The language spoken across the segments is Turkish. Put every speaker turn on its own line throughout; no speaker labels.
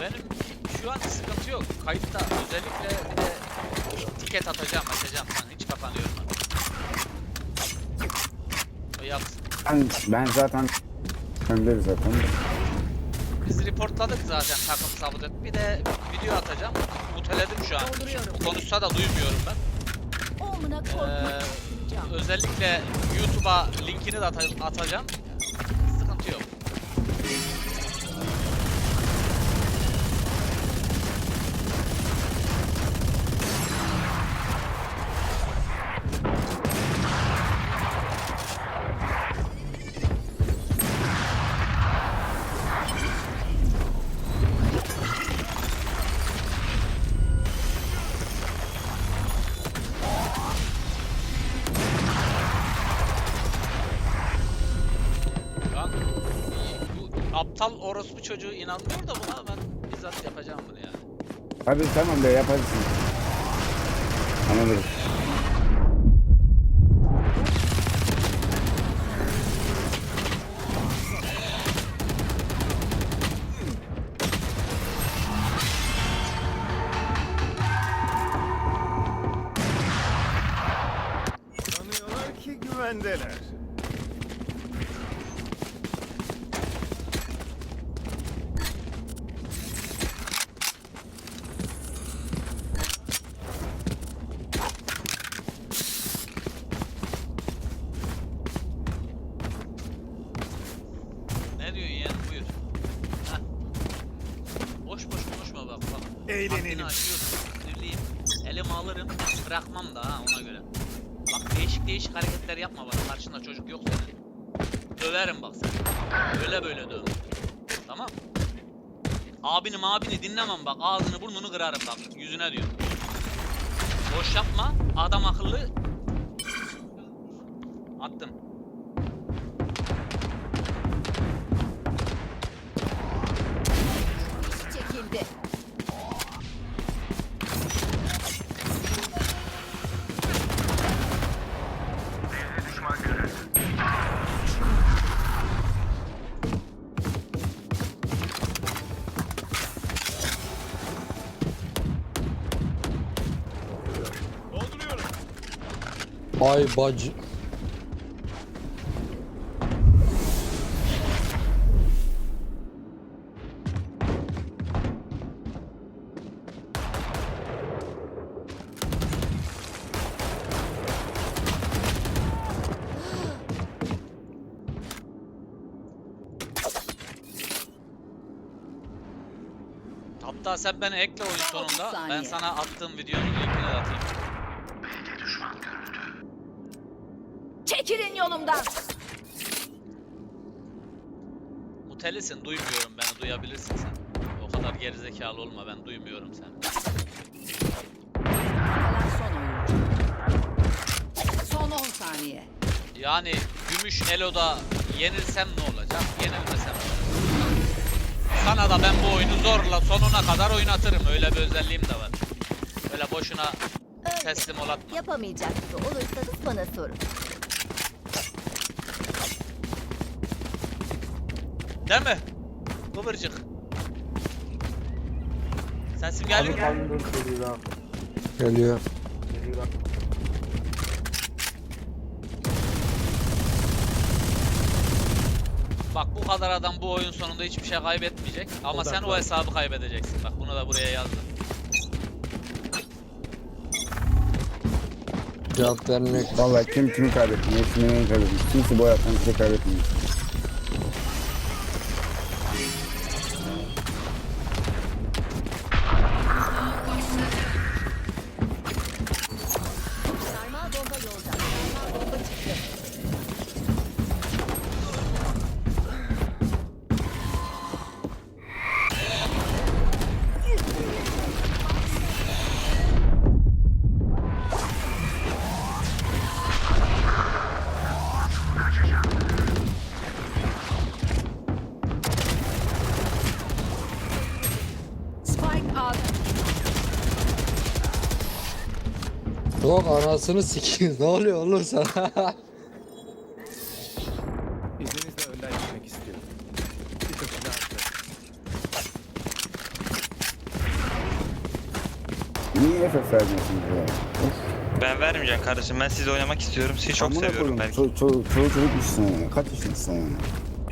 Benim şu an sıkıntı yok. Kayıtta özellikle bir de tiket atacağım, atacağım. Ben hiç kapanıyorum. O yapsın.
Ben, ben zaten önde zaten.
Biz reportladık zaten takım sabotet. Bir de video atacağım. Muteledim şu an. Konuşsa da duymuyorum ben. Ee, özellikle YouTube'a linkini de ata- atacağım. Lan bu aptal orospu çocuğu inanmıyor da buna ben bizzat yapacağım bunu yani.
Hadi tamam be yaparsın. Anladım.
Sanıyorlar ki güvendeler.
Ona göre. Bak değişik değişik hareketler yapma bana. Karşında çocuk yok senin. Döverim bak seni. Böyle böyle döv. Tamam. Abini abini dinlemem bak. Ağzını burnunu kırarım bak. Yüzüne diyorum. Boş yapma. Adam akıllı. Attım.
Çekildi.
Ay bacı.
Hatta sen beni ekle oyun sonunda. Ben sana attığım videonun linkini
yolumdan.
Mutelisin duymuyorum beni duyabilirsin sen. O kadar gerizekalı olma ben duymuyorum seni.
Kalan son oyuncu. Son 10 saniye.
Yani gümüş eloda yenilsem ne olacak? Yenilmesem ne olacak? Sana da ben bu oyunu zorla sonuna kadar oynatırım. Öyle bir özelliğim de var. Öyle boşuna
Öyle.
teslim olatma.
Yapamayacak gibi olursanız bana sorun.
Değil mi? Kıvırcık. Sesim geliyor mu?
Geliyor.
Bak bu kadar adam bu oyun sonunda hiçbir şey kaybetmeyecek. Ama sen o hesabı kaybedeceksin. Bak bunu da buraya yazdım.
Cevap vermek.
Vallahi kim kimi kaybetmiş, hepsini neyi kaybetmiş. Kimse boy atan bir şey kaybetmiyor.
Yok anasını sikeyim. Ne oluyor oğlum sana?
İzninizle önden gitmek istiyorum. Bir taşı daha atla.
Niye FF vermiyorsunuz ya?
Ben vermeyeceğim kardeşim. Ben sizle oynamak istiyorum. Sizi çok
Amına
seviyorum
koyayım,
belki.
Ço ço çoluk çocukmuşsun yani. Kaç yaşındasın yani?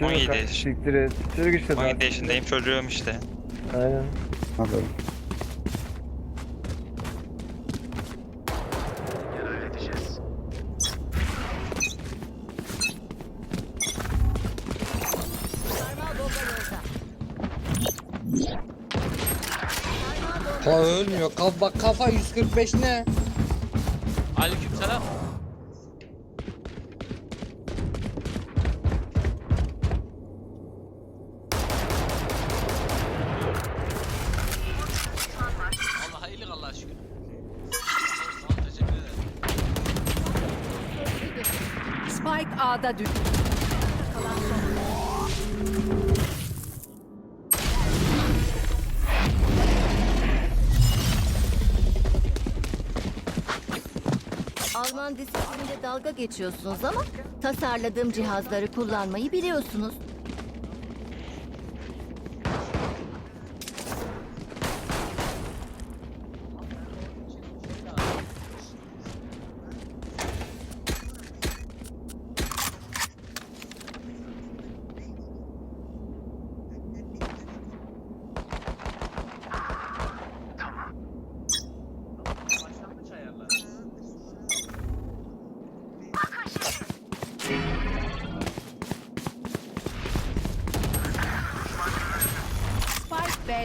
17
Çocuk
yaş.
Siktir et. Çocuk işte.
17 yaşındayım çocuğum işte.
Aynen.
Aferin.
Ölmüyor. Kaf bak kafa 145 ne?
Aleykümselam. Allah'a iyilik Allah'a şükür. Tamam teşekkür ederim.
Spike A'da düştü.
Alman disiplininde dalga geçiyorsunuz ama tasarladığım cihazları kullanmayı biliyorsunuz.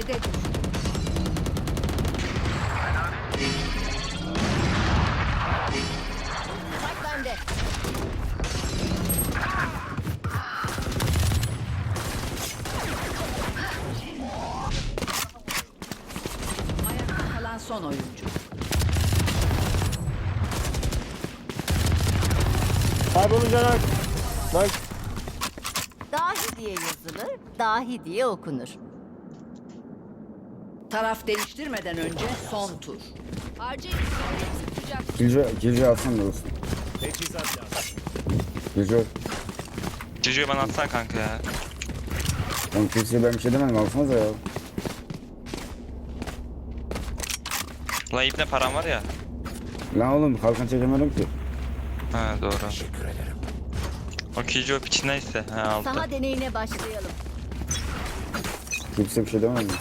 B'de düştü.
Bak bende.
Ayakta kalan son oyuncu.
Lan
Dahi diye yazılır, dahi diye okunur.
Taraf değiştirmeden önce son tur. Harcayın. Tutacak.
Kilco, Kilco alsana da olsun.
Teçhizat lazım.
Bana atsana kanka ya.
Oğlum Kilco'ya ben bir şey demedim alsanıza ya.
La ipne param var ya.
Lan oğlum kalkan çekemiyorum ki.
Ha doğru. O Kijo piçi neyse. Ha altta.
Saha deneyine başlayalım.
Kimse bir şey demedi.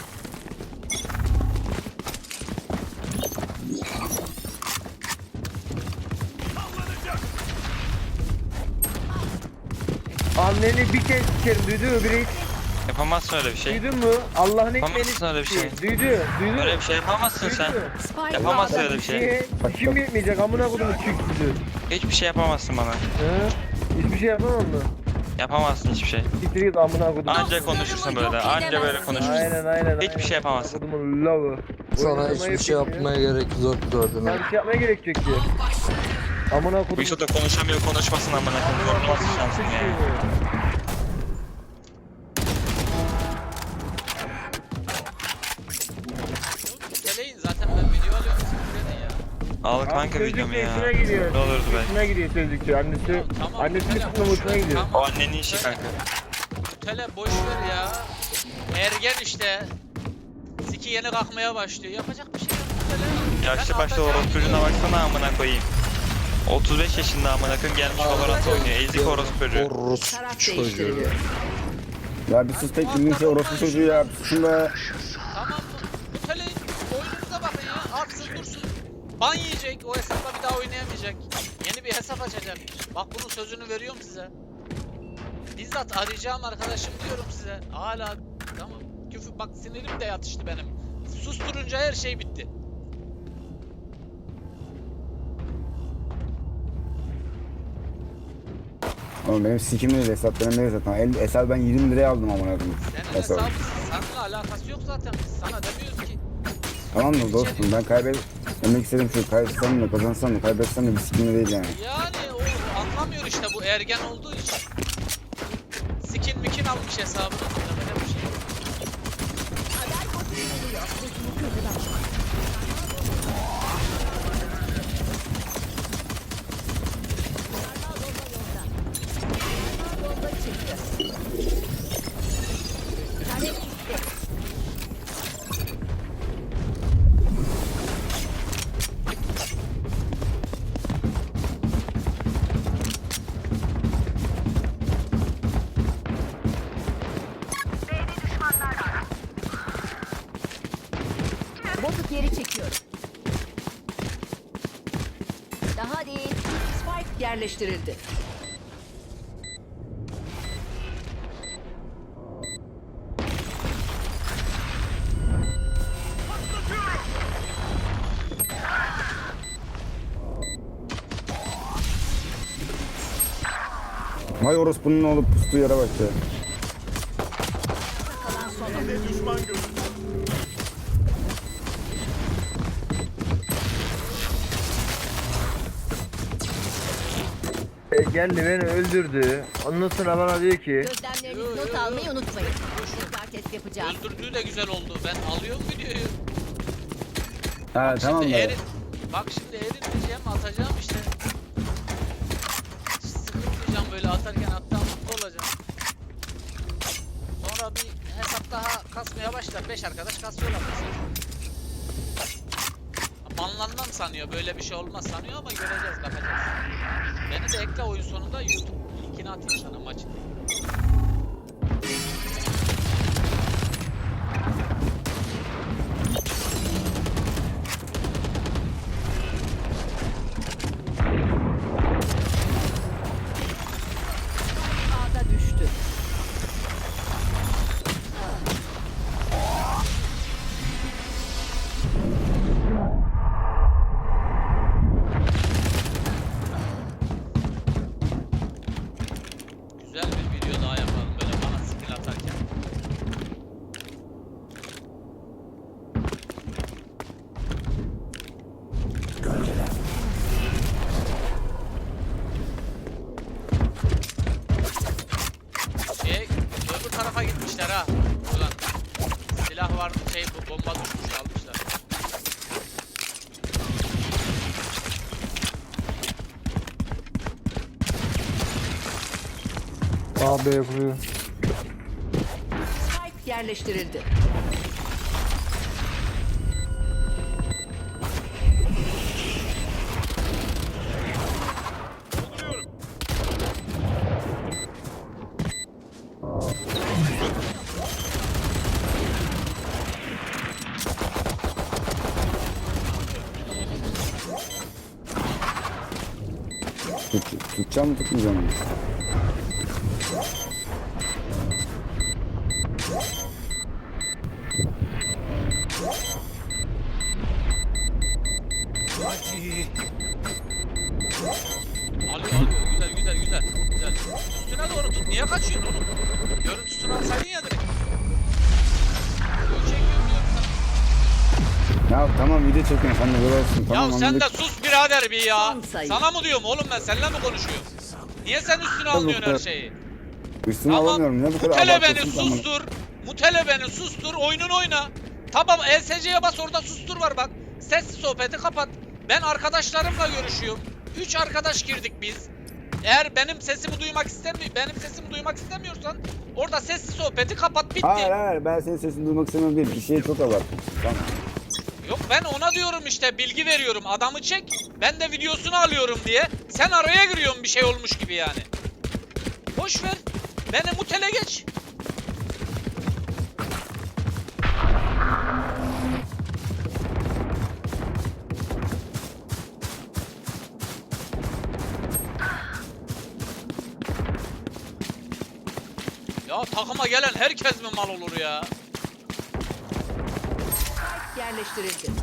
Anneni bir kez sikerim. Duydu mu biri?
Yapamazsın öyle bir şey.
Duydun mu? Allah'ın ekmeğini
Yapamazsın öyle bir şey.
Duydu. Duydu.
Öyle bir şey yapamazsın sen. Yapamazsın öyle bir şey.
Kim yetmeyecek amına kodumu çüksüzü.
Hiçbir şey yapamazsın bana.
Hı? Hiçbir şey yapamam mı?
Yapamazsın hiçbir şey.
Siktir git amına kodumu.
Anca konuşursun böyle. Anca böyle konuşursun.
Aynen aynen.
Hiçbir şey yapamazsın.
Kodumun lavı.
Sana hiçbir şey yapmaya gerek yok gördüm.
Sana bir şey yapmaya gerek yok ki. Amına
Bu işte de konuşamıyor konuşmasın amına koyayım. Zorlamasın şansını ya.
Teleyin zaten ben video alıyorum. Siz dedin ya.
Al kanka videomu ya.
Gidiyor.
Ne olurdu be.
Hoşuna gidiyor sözlükçü. Annesi,
Tamam,
annesi
tamam.
tutma hoşuna gidiyor.
Tamam.
O annenin işi kanka.
Tele boş ver ya. Ergen işte. Siki yeni kalkmaya başlıyor. Yapacak bir şey yok Tele.
Yaşlı
Ben
başta
atacağım.
baksana amına koyayım. 35 yaşında amına koyayım gelmiş Valorant oynuyor. Ezik orospu çocuğu.
Orospu
Taraf
çocuğu.
değiştiriliyor.
Ya bir sus tek şey orospu çocuğu ya. Susun be.
Tamam? Bu tele oyununuza bakın ya. Atsın dursun. Ban yiyecek. O hesapla bir daha oynayamayacak. Yeni bir hesap açacak. Bak bunun sözünü veriyorum size. Bizzat arayacağım arkadaşım diyorum size. Hala tamam. Küfür bak sinirim de yatıştı benim. Susturunca her şey bitti.
Oğlum benim sikimin değil hesap benim zaten. El, hesap ben 20 liraya aldım amına koyayım.
Senin
Hesap.
hesabın seninle alakası yok zaten. Biz sana demiyoruz ki.
Tamam mı dostum ben kaybet... Demek istediğim şu kaybetsem de kazansam da kaybetsem de bir sikimde değil yani.
Yani o anlamıyor işte bu ergen olduğu için. Skin mikin almış hesabını.
Geri çekiyorum. Daha değil.
Spike yerleştirildi.
Vay orospunun oğlu pustu yere bak ya.
Kalan son
düşman görüldü.
Geldi beni öldürdü. Ondan sonra bana diyor ki
Gözlemlerinizi not almayı unutmayın. Tekrar test yapacağım.
Öldürdüğü de güzel oldu. Ben alıyorum videoyu.
Ha tamam
Şimdi
da.
erin, bak şimdi erin diyeceğim atacağım işte. Sıkılmayacağım böyle atarken hatta mutlu olacağım. Sonra bir hesap daha kasmaya başlar. 5 arkadaş kasıyorlar mesela. Banlanmam sanıyor. Böyle bir şey olmaz sanıyor ama göreceğiz bakacağız. Beni de ekle oyun sonunda YouTube linkini atayım sana maçın. Şey bu bomba düşmüş almışlar.
AB yapıyor.
Spike yerleştirildi.
Tutacağım mı tutmayacağım mı?
Alıyor alıyor. Güzel güzel güzel. Güzel. Üstüne doğru tut. Niye kaçıyorsun oğlum? Görüntüsünü alsaydın ya direkt.
Tamam video çekin olsun. Tamam
ya sen de sus birader bir ya.
Son sayı.
Sana mı diyorum oğlum ben seninle mi konuşuyorum? Niye sen üstüne almıyorsun her şeyi?
Üstüne
Tamam.
alamıyorum. Ne bu kadar
Mutele beni
abartıyorsun tamam.
sustur. Mutele beni sustur. Oyunun oyna. Tamam ESC'ye bas orada sustur var bak. Sesli sohbeti kapat. Ben arkadaşlarımla görüşüyorum. Üç arkadaş girdik biz. Eğer benim sesimi duymak istemiyor, benim sesimi duymak istemiyorsan orada sesli sohbeti kapat bitti.
Hayır hayır ben senin sesini duymak istemiyorum değil. Bir şeyi çok abarttım. Tamam.
Yok ben ona diyorum işte bilgi veriyorum. Adamı çek. Ben de videosunu alıyorum diye. Sen araya giriyorsun bir şey olmuş gibi yani. Boş ver. Beni mutele geç. Ya takıma gelen herkes mi mal olur ya?
Yerleştirildi.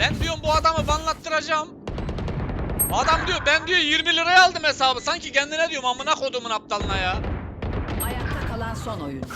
Ben diyorum bu adamı banlattıracağım. Adam diyor ben diyor 20 liraya aldım hesabı. Sanki kendine diyorum amına kodumun aptalına ya.
Ayakta kalan son oyuncu.